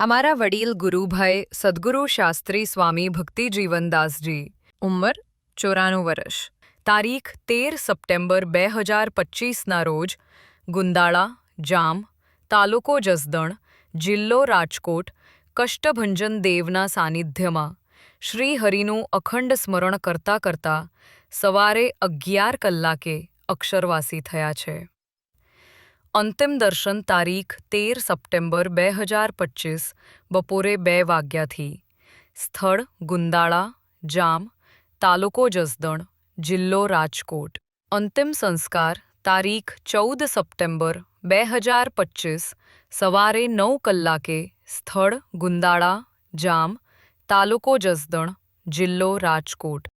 અમારા વડીલ ગુરુભાઈ સદગુરુ શાસ્ત્રી સ્વામી ભક્તિજીવનદાસજી, ઉંમર ચોરાણું વર્ષ. તારીખ તેર સપ્ટેમ્બર બે હજાર પચીસના રોજ ગુંદાળા, જામ, તાલુકો જસદણ, જિલ્લો રાજકોટ, કષ્ટભંજન દેવના સાનિધ્યમાં શ્રી હરિનું અખંડ સ્મરણ કરતા કરતા સવારે અગિયાર કલાકે અક્ષરવાસી થયા છે. અંતિમ દર્શન તારીખ તેર સપ્ટેમ્બર બે હજાર પચીસ બપોરે બે વાગ્યાથી સ્થળ ગુંદાળા જામ તાલુકો જસદણ જિલ્લો રાજકોટ અંતિમ સંસ્કાર તારીખ ચૌદ સપ્ટેમ્બર બે હજાર પચીસ સવારે નવ કલાકે સ્થળ ગુંદાળા જામ તાલુકો જસદણ જિલ્લો રાજકોટ